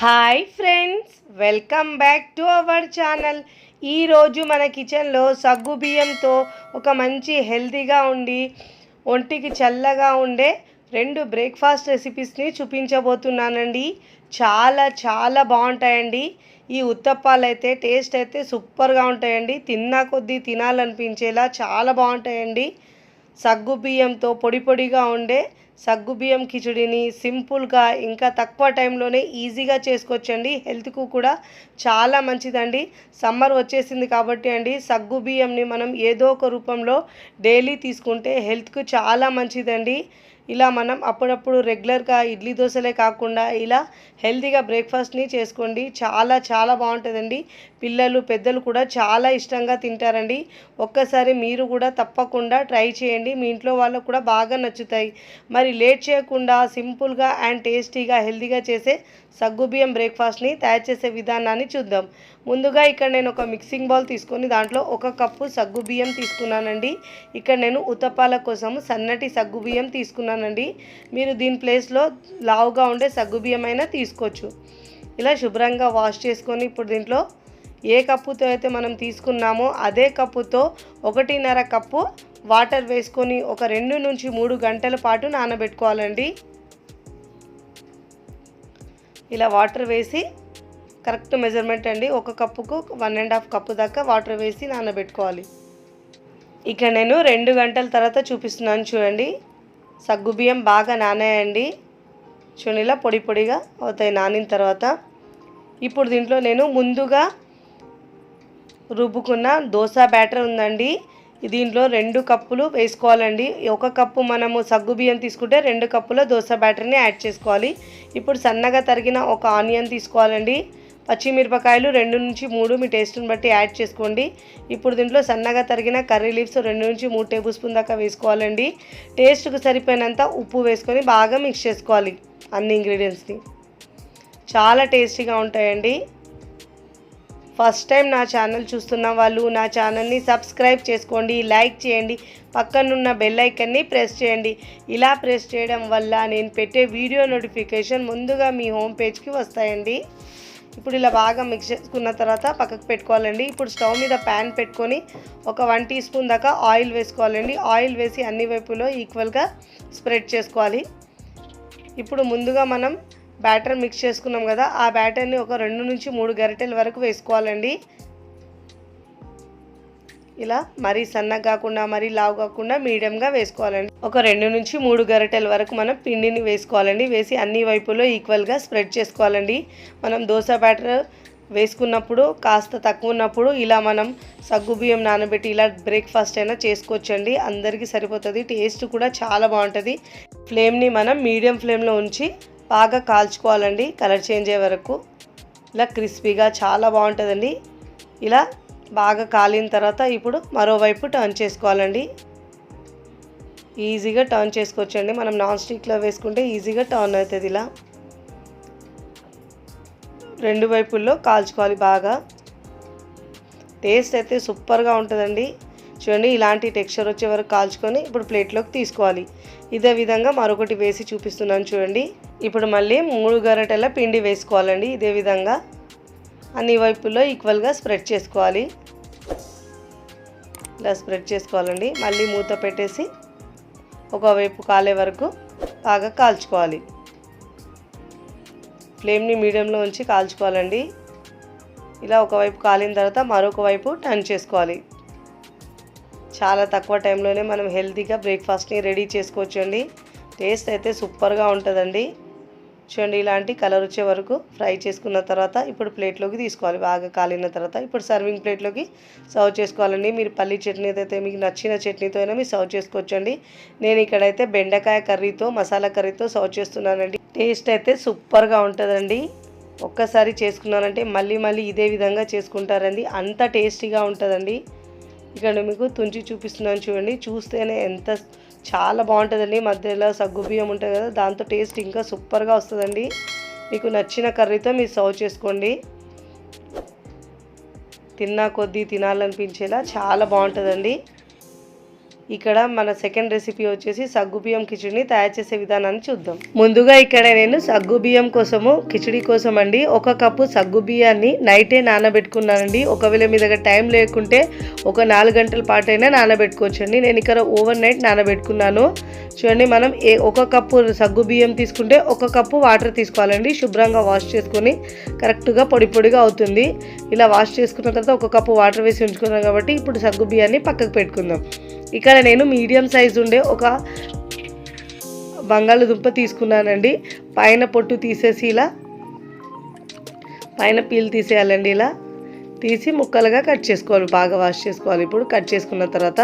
Hi friends welcome back to our channel ఈరోజు మన కిచెన్లో సగ్గు బియ్యంతో ఒక మంచి హెల్తీగా ఉండి ఒంటికి చల్లగా ఉండే రెండు బ్రేక్ఫాస్ట్ రెసిపీస్ని చూపించబోతున్నానండి. చాలా చాలా బాగుంటాయండి. ఈ ఉత్తప్పాలు అయితే టేస్ట్ అయితే సూపర్గా ఉంటాయండి. తిన్నా కొద్దీ తినాలనిపించేలా చాలా బాగుంటాయండి. సగ్గు బియ్యంతో పొడి పొడిగా ఉండే సగ్గు బియ్యం కిచడిని సింపుల్గా ఇంకా తక్కువ టైంలోనే ఈజీగా చేసుకోవచ్చండి హెల్త్కు కూడా చాలా మంచిదండి. సమ్మర్ వచ్చేసింది కాబట్టి అండి సగ్గు బియ్యంని మనం ఏదో ఒక రూపంలో డైలీ తీసుకుంటే హెల్త్కు చాలా మంచిదండి. ఇలా మనం అప్పుడప్పుడు రెగ్యులర్గా ఇడ్లీ దోశలే కాకుండా ఇలా హెల్తీగా బ్రేక్ఫాస్ట్ని చేసుకోండి. చాలా చాలా బాగుంటుందండి. పిల్లలు పెద్దలు కూడా చాలా ఇష్టంగా తింటారండి. ఒక్కసారి మీరు కూడా తప్పకుండా ట్రై చేయండి. మీ ఇంట్లో వాళ్ళకు కూడా బాగా నచ్చుతాయి. మరి లేట్ చేయకుండా సింపుల్గా అండ్ టేస్టీగా హెల్తీగా చేసే సగ్గుబియ్యం బ్రేక్ఫాస్ట్ని తయారు చేసే విధానాన్ని చూద్దాం. ముందుగా ఇక్కడ నేను ఒక మిక్సింగ్ బౌల్ తీసుకొని దాంట్లో ఒక కప్పు సగ్గు బియ్యం తీసుకున్నానండి. ఇక్కడ నేను ఉతపాల కోసం సన్నటి సగ్గు బియ్యం తీసుకున్నానండి. మీరు దీని ప్లేస్లో లావుగా ఉండే సగ్గు బియ్యం అయినా తీసుకోవచ్చు. ఇలా శుభ్రంగా వాష్ చేసుకొని ఇప్పుడు దీంట్లో ఏ కప్పుతో అయితే మనం తీసుకున్నామో అదే కప్పుతో ఒకటిన్నర కప్పు వాటర్ వేసుకొని ఒక రెండు నుంచి మూడు గంటల పాటు నానబెట్టుకోవాలండి. ఇలా వాటర్ వేసి కరెక్ట్ మెజర్మెంట్ అండి. ఒక కప్పుకు వన్ అండ్ హాఫ్ కప్పు దాకా వాటర్ వేసి నానబెట్టుకోవాలి. ఇక నేను రెండు గంటల తర్వాత చూపిస్తున్నాను చూడండి. సగ్గుబియ్యం బాగా నానాయండి. చూడండి ఇలా పొడి పొడిగా అవుతాయి నానిన తర్వాత. ఇప్పుడు దీంట్లో నేను ముందుగా రుబ్బుకున్న దోశ బ్యాటర్ ఉందండి. దీంట్లో రెండు కప్పులు వేసుకోవాలండి. ఒక కప్పు మనము సగ్గు బియ్యం తీసుకుంటే రెండు కప్పుల దోశ బ్యాటర్ని యాడ్ చేసుకోవాలి. ఇప్పుడు సన్నగా తరిగిన ఒక ఆనియన్ తీసుకోవాలండి. పచ్చిమిరపకాయలు రెండు నుంచి మూడు మీ టేస్ట్ని బట్టి యాడ్ చేసుకోండి. ఇప్పుడు దీంట్లో సన్నగా తరిగిన కర్రీ లీవ్స్ రెండు నుంచి మూడు టేబుల్ స్పూన్ దాకా వేసుకోవాలండి. టేస్ట్కి సరిపోయినంత ఉప్పు వేసుకొని బాగా మిక్స్ చేసుకోవాలి అన్ని ఇంగ్రీడియంట్స్ని. చాలా టేస్టీగా ఉంటాయండి. ఫస్ట్ టైం నా ఛానల్ చూస్తున్న వాళ్ళు నా ఛానల్ని సబ్స్క్రైబ్ చేసుకోండి లైక్ చేయండి పక్కనున్న బెల్ ఐకన్ని ప్రెస్ చేయండి. ఇలా ప్రెస్ చేయడం వల్ల నేను పెట్టే వీడియో నోటిఫికేషన్ ముందుగా మీ హోమ్ పేజ్కి వస్తాయండి. ఇప్పుడు ఇలా బాగా మిక్స్ చేసుకున్న తర్వాత పక్కకు పెట్టుకోవాలండి. ఇప్పుడు స్టవ్ మీద ప్యాన్ పెట్టుకొని ఒక వన్ టీ స్పూన్ దాకా ఆయిల్ వేసుకోవాలండి. ఆయిల్ వేసి అన్ని వైపులో ఈక్వల్గా స్ప్రెడ్ చేసుకోవాలి. ఇప్పుడు ముందుగా మనం బ్యాటర్ మిక్స్ చేసుకున్నాం కదా ఆ బ్యాటర్ని ఒక రెండు నుంచి మూడు గరిటెల వరకు వేసుకోవాలండి. ఇలా మరీ సన్నగా కాకుండా మరీ లావు కాకుండా మీడియంగా వేసుకోవాలండి. ఒక రెండు నుంచి మూడు గరిటెల వరకు మనం పిండిని వేసుకోవాలండి. వేసి అన్ని వైపులో ఈక్వల్గా స్ప్రెడ్ చేసుకోవాలండి. మనం దోశ బ్యాటర్ వేసుకున్నప్పుడు కాస్త తక్కువ ఉన్నప్పుడు ఇలా మనం సగ్గు బియ్యం నానబెట్టి ఇలా బ్రేక్ఫాస్ట్ అయినా చేసుకోవచ్చండి. అందరికీ సరిపోతుంది టేస్ట్ కూడా చాలా బాగుంటుంది. ఫ్లేమ్ని మనం మీడియం ఫ్లేమ్లో ఉంచి బాగా కాల్చుకోవాలండి కలర్ చేంజ్ అయ్యే వరకు. ఇలా క్రిస్పీగా చాలా బాగుంటుందండి. ఇలా బాగా కాలిన తర్వాత ఇప్పుడు మరోవైపు టర్న్ చేసుకోవాలండి. ఈజీగా టర్న్ చేసుకోవచ్చండి. మనం నాన్ స్టిక్లో వేసుకుంటే ఈజీగా టర్న్ అవుతుంది ఇలా. రెండు వైపుల్లో కాల్చుకోవాలి బాగా. టేస్ట్ అయితే సూపర్గా ఉంటుందండి. చూడండి ఇలాంటి టెక్స్చర్ వచ్చే వరకు కాల్చుకొని ఇప్పుడు ప్లేట్లోకి తీసుకోవాలి. ఇదే విధంగా మరొకటి వేసి చూపిస్తున్నాను చూడండి. ఇప్పుడు మళ్ళీ మూడు గరటల పిండి వేసుకోవాలండి. ఇదే విధంగా అన్ని వైపుల్లో ఈక్వల్గా స్ప్రెడ్ చేసుకోవాలి. ఇలా స్ప్రెడ్ చేసుకోవాలండి. మళ్ళీ మూత పెట్టేసి ఒకవైపు కాలే వరకు బాగా కాల్చుకోవాలి. ఫ్లేమ్ని మీడియంలో ఉంచి కాల్చుకోవాలండి. ఇలా ఒకవైపు కాలిన తర్వాత మరొక వైపు టర్న్ చేసుకోవాలి. చాలా తక్కువ టైంలోనే మనం హెల్తీగా బ్రేక్ఫాస్ట్ని రెడీ చేసుకోవచ్చండి. టేస్ట్ అయితే సూపర్గా ఉంటుందండి. చూడండి ఇలాంటి కలర్ వచ్చే వరకు ఫ్రై చేసుకున్న తర్వాత ఇప్పుడు ప్లేట్లోకి తీసుకోవాలి. బాగా కాలిన తర్వాత ఇప్పుడు సర్వింగ్ ప్లేట్లోకి సర్వ్ చేసుకోవాలండి. మీరు పల్లి చట్నీ అయితే మీకు నచ్చిన చట్నీతో అయినా మీరు సర్వ్ చేసుకోవచ్చండి. నేను ఇక్కడైతే బెండకాయ కర్రీతో మసాలా కర్రీతో సర్వ్ చేస్తున్నానండి. టేస్ట్ అయితే సూపర్గా ఉంటుందండి. ఒక్కసారి చేసుకున్నానంటే మళ్ళీ మళ్ళీ ఇదే విధంగా చేసుకుంటారండి. అంత టేస్టీగా ఉంటుందండి. ఇక్కడ మీకు తుంచి చూపిస్తున్నాను చూడండి. చూస్తేనే ఎంత చాలా బాగుంటుందండి. మధ్యలో సగ్గు బియ్యం ఉంటుంది కదా దాంతో టేస్ట్ ఇంకా సూపర్గా వస్తుందండి. మీకు నచ్చిన కర్రీతో మీరు సర్వ్ చేసుకోండి. తిన్నా కొద్దీ తినాలనిపించేలా చాలా బాగుంటుందండి. ఇక్కడ మన సెకండ్ రెసిపీ వచ్చేసి సగ్గు బియ్యం కిచిడిని తయారు చేసే విధానాన్ని చూద్దాం. ముందుగా ఇక్కడ నేను సగ్గు బియ్యం కోసము కిచిడి కోసం అండి ఒక కప్పు సగ్గు బియ్యాన్ని నైటే నానబెట్టుకున్నానండి. ఒకవేళ మీ దగ్గర టైం లేకుంటే ఒక నాలుగు గంటల పాటైనా నానబెట్టుకోవచ్చండి. నేను ఇక్కడ ఓవర్ నైట్ నానబెట్టుకున్నాను. చూడండి మనం ఏ ఒక కప్పు సగ్గు బియ్యం తీసుకుంటే ఒక కప్పు వాటర్ తీసుకోవాలండి. శుభ్రంగా వాష్ చేసుకొని కరెక్ట్గా పొడి పొడిగా అవుతుంది. ఇలా వాష్ చేసుకున్న తర్వాత ఒక కప్పు వాటర్ వేసి ఉంచుకున్నాం కాబట్టి ఇప్పుడు సగ్గు బియ్యాన్ని పక్కకు పెట్టుకుందాం. ఇక్కడ నేను మీడియం సైజ్ ఉండే ఒక బంగాళదుంప తీసుకున్నానండి. పైన పొట్టు తీసేసి ఇలా పైన పీల్ తీసేయాలండి ఇలా. తీసి ముక్కలుగా కట్ చేసుకోవాలి బాగా వాష్ చేసుకోవాలి. ఇప్పుడు కట్ చేసుకున్న తర్వాత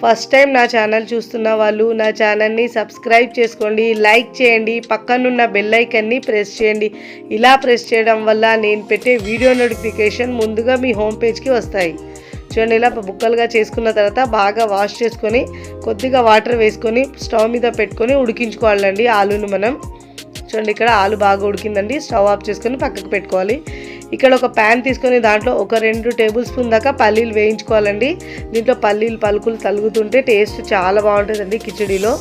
ఫస్ట్ టైం నా ఛానల్ చూస్తున్న వాళ్ళు నా ఛానల్ని సబ్స్క్రైబ్ చేసుకోండి లైక్ చేయండి పక్కనున్న బెల్ ఐకన్ని ప్రెస్ చేయండి. ఇలా ప్రెస్ చేయడం వల్ల నేను పెట్టే వీడియో నోటిఫికేషన్ ముందుగా మీ హోమ్ పేజ్కి వస్తాయి. చూడండి ఇలా బుక్కలుగా చేసుకున్న తర్వాత బాగా వాష్ చేసుకొని కొద్దిగా వాటర్ వేసుకొని స్టవ్ మీద పెట్టుకొని ఉడికించుకోవాలండి ఆలును మనం. చూడండి ఇక్కడ ఆలు బాగా ఉడికిందండి. స్టవ్ ఆఫ్ చేసుకొని పక్కకు పెట్టుకోవాలి. ఇక్కడ ఒక ప్యాన్ తీసుకొని దాంట్లో ఒక రెండు టేబుల్ స్పూన్ దాకా పల్లీలు వేయించుకోవాలండి. దీంట్లో పల్లీలు పలుకులు తలుగుతుంటే టేస్ట్ చాలా బాగుంటుందండి కిచడీలో.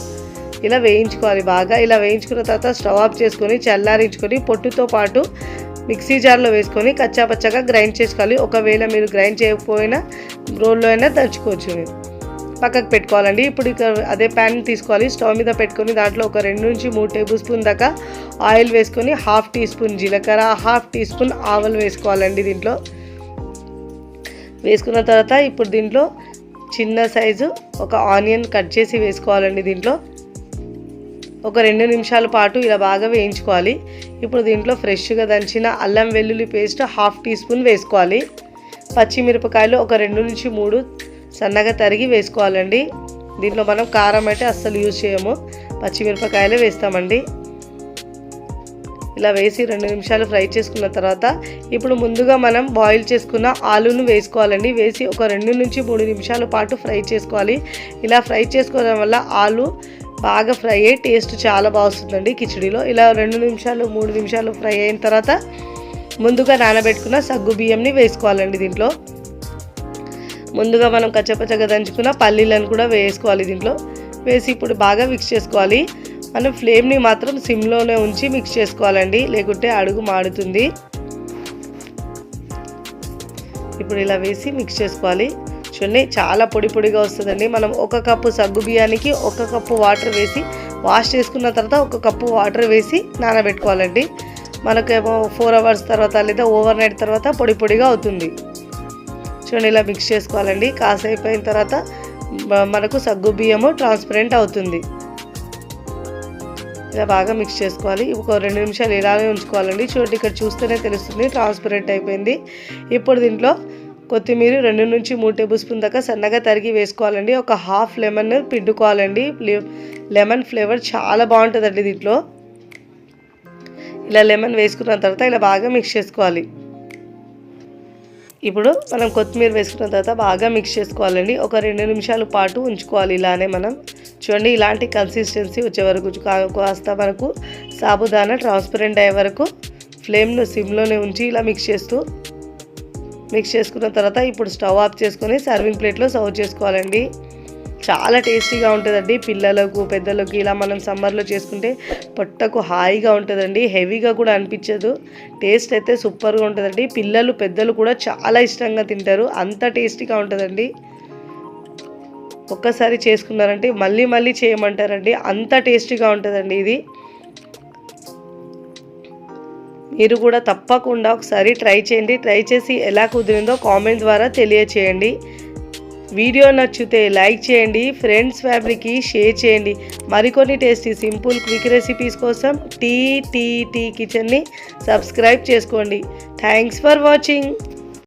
ఇలా వేయించుకోవాలి బాగా. ఇలా వేయించుకున్న తర్వాత స్టవ్ ఆఫ్ చేసుకొని చల్లారించుకొని పొట్టుతో పాటు మిక్సీ జార్లో వేసుకొని కచ్చాపచ్చగా గ్రైండ్ చేసుకోవాలి. ఒకవేళ మీరు గ్రైండ్ చేయకపోయినా రోల్లో అయినా దంచుకోవచ్చు మీరు పక్కకు పెట్టుకోవాలండి. ఇప్పుడు ఇక అదే ప్యాన్ తీసుకోవాలి. స్టవ్ మీద పెట్టుకొని దాంట్లో ఒక రెండు నుంచి మూడు టేబుల్ స్పూన్ దాకా ఆయిల్ వేసుకొని హాఫ్ టీ స్పూన్ జీలకర్ర హాఫ్ టీ స్పూన్ ఆవలు వేసుకోవాలండి దీంట్లో. వేసుకున్న తర్వాత ఇప్పుడు దీంట్లో చిన్న సైజు ఒక ఆనియన్ కట్ చేసి వేసుకోవాలండి దీంట్లో. ఒక రెండు నిమిషాల పాటు ఇలా బాగా వేయించుకోవాలి. ఇప్పుడు దీంట్లో ఫ్రెష్గా దంచిన అల్లం వెల్లుల్లి పేస్ట్ హాఫ్ టీ స్పూన్ వేసుకోవాలి. పచ్చిమిరపకాయలు ఒక రెండు నుంచి మూడు సన్నగా తరిగి వేసుకోవాలండి. దీంట్లో మనం కారం అయితే అస్సలు యూజ్ చేయము. పచ్చిమిరపకాయలే వేస్తామండి. ఇలా వేసి రెండు నిమిషాలు ఫ్రై చేసుకున్న తర్వాత ఇప్పుడు ముందుగా మనం బాయిల్ చేసుకున్న ఆలును వేసుకోవాలండి. వేసి ఒక రెండు నుంచి మూడు నిమిషాల పాటు ఫ్రై చేసుకోవాలి. ఇలా ఫ్రై చేసుకోవడం వల్ల ఆలు బాగా ఫ్రై అయ్యి టేస్ట్ చాలా బాగా కిచడీలో. ఇలా రెండు నిమిషాలు మూడు నిమిషాలు ఫ్రై అయిన తర్వాత ముందుగా నానబెట్టుకున్న సగ్గు బియ్యంని వేసుకోవాలండి దీంట్లో. ముందుగా మనం కచ్చపచ్చగా దంచుకున్న పల్లీలను కూడా వేసుకోవాలి దీంట్లో. వేసి ఇప్పుడు బాగా మిక్స్ చేసుకోవాలి. మనం ఫ్లేమ్ని మాత్రం సిమ్లోనే ఉంచి మిక్స్ చేసుకోవాలండి లేకుంటే అడుగు మాడుతుంది. ఇప్పుడు ఇలా వేసి మిక్స్ చేసుకోవాలి. చూడండి చాలా పొడి పొడిగా వస్తుందండి. మనం ఒక కప్పు సగ్గు బియ్యానికి ఒక కప్పు వాటర్ వేసి వాష్ చేసుకున్న తర్వాత ఒక కప్పు వాటర్ వేసి నానబెట్టుకోవాలండి. మనకేమో ఫోర్ అవర్స్ తర్వాత లేదా ఓవర్ నైట్ తర్వాత పొడి పొడిగా అవుతుంది. చూడండి ఇలా మిక్స్ చేసుకోవాలండి. కాసేపు అయిన తర్వాత మనకు సగ్గు బియ్యము ట్రాన్స్పరెంట్ అవుతుంది. ఇలా బాగా మిక్స్ చేసుకోవాలి. ఒక రెండు నిమిషాలు ఇలానే ఉంచుకోవాలండి. చూడండి ఇక్కడ చూస్తేనే తెలుస్తుంది ట్రాన్స్పరెంట్ అయిపోయింది. ఇప్పుడు దీంట్లో కొత్తిమీర రెండు నుంచి మూడు టేబుల్ స్పూన్ దాకా సన్నగా తరిగి వేసుకోవాలండి. ఒక హాఫ్ లెమన్ పిండుకోవాలండి. లెమన్ ఫ్లేవర్ చాలా బాగుంటుందండి దీంట్లో. ఇలా లెమన్ వేసుకున్న తర్వాత ఇలా బాగా మిక్స్ చేసుకోవాలి. ఇప్పుడు మనం కొత్తిమీర వేసుకున్న తర్వాత బాగా మిక్స్ చేసుకోవాలండి. ఒక రెండు నిమిషాల పాటు ఉంచుకోవాలి ఇలానే మనం. చూడండి ఇలాంటి కన్సిస్టెన్సీ వచ్చే వరకు కా- కాస్త మనకు సాబుదానా ట్రాన్స్పరెంట్ అయ్యే వరకు ఫ్లేమ్ను సిమ్లోనే ఉంచి ఇలా మిక్స్ చేస్తూ మిక్స్ చేసుకున్న తర్వాత ఇప్పుడు స్టవ్ ఆఫ్ చేసుకొని సర్వింగ్ ప్లేట్లో సర్వ్ చేసుకోవాలండి. చాలా టేస్టీగా ఉంటుందండి. పిల్లలకు పెద్దలకు ఇలా మనం సమ్మర్లో చేసుకుంటే పొట్టకు హాయిగా ఉంటుందండి. హెవీగా కూడా అనిపించదు. టేస్ట్ అయితే సూపర్గా ఉంటుందండి. పిల్లలు పెద్దలు కూడా చాలా ఇష్టంగా తింటారు. అంత టేస్టీగా ఉంటుందండి. ఒక్కసారి చేసుకున్నారంటే మళ్ళీ మళ్ళీ చేయమంటారండి. అంత టేస్టీగా ఉంటుందండి ఇది. మీరు కూడా తప్పకుండా ఒకసారి ట్రై చేయండి. ట్రై చేసి ఎలా కుదిరిందో కామెంట్ ద్వారా తెలియచేయండి. వీడియో నచ్చితే లైక్ చేయండి ఫ్రెండ్స్ ఫ్యాబ్రిక్కి షేర్ చేయండి. మరికొన్ని టేస్టీ సింపుల్ క్విక్ రెసిపీస్ కోసం టీ టీ టీ కిచెన్ని సబ్స్క్రైబ్ చేసుకోండి. Thanks for watching.